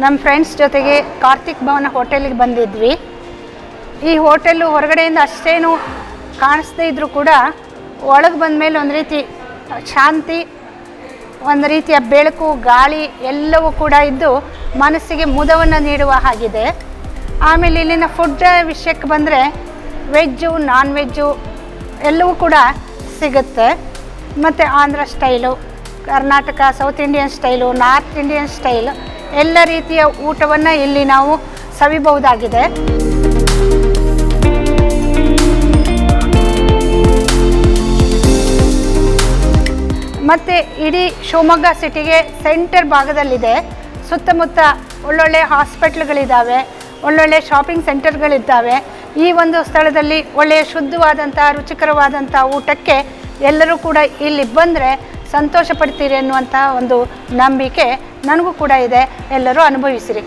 ನಮ್ಮ ಫ್ರೆಂಡ್ಸ್ ಜೊತೆಗೆ ಕಾರ್ತಿಕ್ ಭವನ ಹೋಟೆಲಿಗೆ ಬಂದಿದ್ವಿ. ಈ ಹೋಟೆಲು ಹೊರಗಡೆಯಿಂದ ಅಷ್ಟೇನು ಕಾಣಿಸ್ದೇ ಇದ್ದರೂ ಕೂಡ ಒಳಗೆ ಬಂದ ಮೇಲೆ ಒಂದು ರೀತಿ ಶಾಂತಿ, ಒಂದು ರೀತಿಯ ಬೆಳಕು, ಗಾಳಿ ಎಲ್ಲವೂ ಕೂಡ ಇದ್ದು ಮನಸ್ಸಿಗೆ ಮುದವನ್ನು ನೀಡುವ ಹಾಗಿದೆ. ಆಮೇಲೆ ಇಲ್ಲಿನ ಫುಡ್ ವಿಷಯಕ್ಕೆ ಬಂದರೆ ವೆಜ್ಜು ನಾನ್ ವೆಜ್ಜು ಎಲ್ಲವೂ ಕೂಡ ಸಿಗುತ್ತೆ. ಮತ್ತು Andhra style Karnataka south Indian style north Indian style ಎಲ್ಲ ರೀತಿಯ ಊಟವನ್ನು ಇಲ್ಲಿ ನಾವು ಸವಿಬಹುದಾಗಿದೆ. ಮತ್ತು ಇಡೀ ಶಿವಮೊಗ್ಗ ಸಿಟಿಗೆ ಸೆಂಟರ್ ಭಾಗದಲ್ಲಿದೆ. ಸುತ್ತಮುತ್ತ ಒಳ್ಳೊಳ್ಳೆ ಹಾಸ್ಪಿಟ್ಲ್ಗಳಿದ್ದಾವೆ ಒಳ್ಳೊಳ್ಳೆ ಶಾಪಿಂಗ್ ಸೆಂಟರ್ಗಳಿದ್ದಾವೆ ಈ ಒಂದು ಸ್ಥಳದಲ್ಲಿ ಒಳ್ಳೆಯ ಶುದ್ಧವಾದಂಥ ರುಚಿಕರವಾದಂಥ ಊಟಕ್ಕೆ ಎಲ್ಲರೂ ಕೂಡ ಇಲ್ಲಿ ಬಂದರೆ ಸಂತೋಷ ಪಡ್ತೀರಿ ಅನ್ನುವಂಥ ಒಂದು ನಂಬಿಕೆ ನನಗೂ ಕೂಡ ಇದೆ. ಎಲ್ಲರೂ ಅನುಭವಿಸಿರಿ.